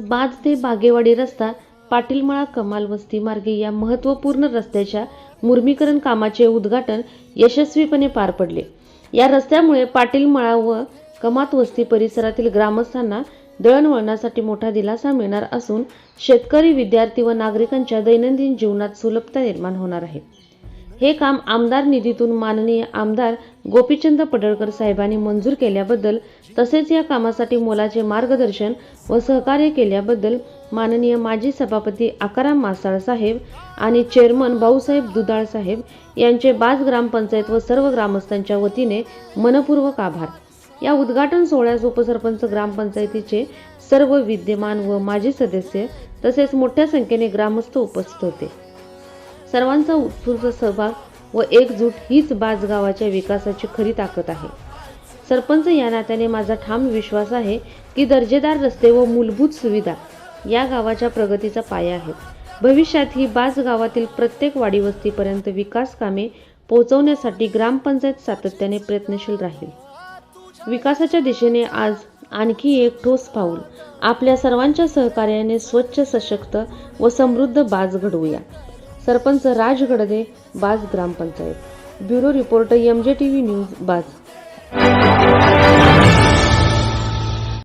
बाज ते बागेवाडी रस्ता पाटीलमळा कमाल वस्ती मार्गे या महत्त्वपूर्ण रस्त्याच्या मुर्मीकरण कामाचे उद्घाटन यशस्वीपणे पार पडले. या रस्त्यामुळे पाटीलमळा व कमात वस्ती परिसरातील ग्रामस्थांना दळणवळणासाठी मोठा दिलासा मिळणार असून शेतकरी विद्यार्थी व नागरिकांच्या दैनंदिन जीवनात सुलभता निर्माण होणार आहे. हे काम आमदार निधीतून माननीय आमदार गोपीचंद पडळकर साहेबांनी मंजूर केल्याबद्दल तसेच या कामासाठी मोलाचे मार्गदर्शन व सहकार्य केल्याबद्दल माननीय माजी सभापती आकाराम मासाळ साहेब आणि चेअरमन भाऊसाहेब दुधाळ साहेब यांचे बाज ग्रामपंचायत व सर्व ग्रामस्थांच्या वतीने मनपूर्वक आभार. या उद्घाटन सोहळ्यास उपसरपंच ग्रामपंचायतीचे सर्व विद्यमान व माजी सदस्य तसेच मोठ्या संख्येने ग्रामस्थ उपस्थित होते. सर्वांचा उत्स्फूर्त सहभाग व एकजूट हीच बाज गावाच्या विकासाची खरी ताकद आहे. सरपंच या नात्याने माझा ठाम विश्वास आहे की दर्जेदार रस्ते व मूलभूत सुविधा या गावाच्या प्रगतीचा पाया आहेत. भविष्यात ही बाज गावातील प्रत्येक वाडीवस्तीपर्यंत विकास कामे पोहोचवण्यासाठी ग्रामपंचायत सातत्याने प्रयत्नशील राहील. विकासाच्या दिशेने आज आणखी एक ठोस पाऊल. आपल्या सर्वांच्या सहकार्याने स्वच्छ सशक्त व समृद्ध बाज घडवूया. सरपंच राज गडदे बाज ग्रामपंचायत. Bureau reporter M J T V news Baj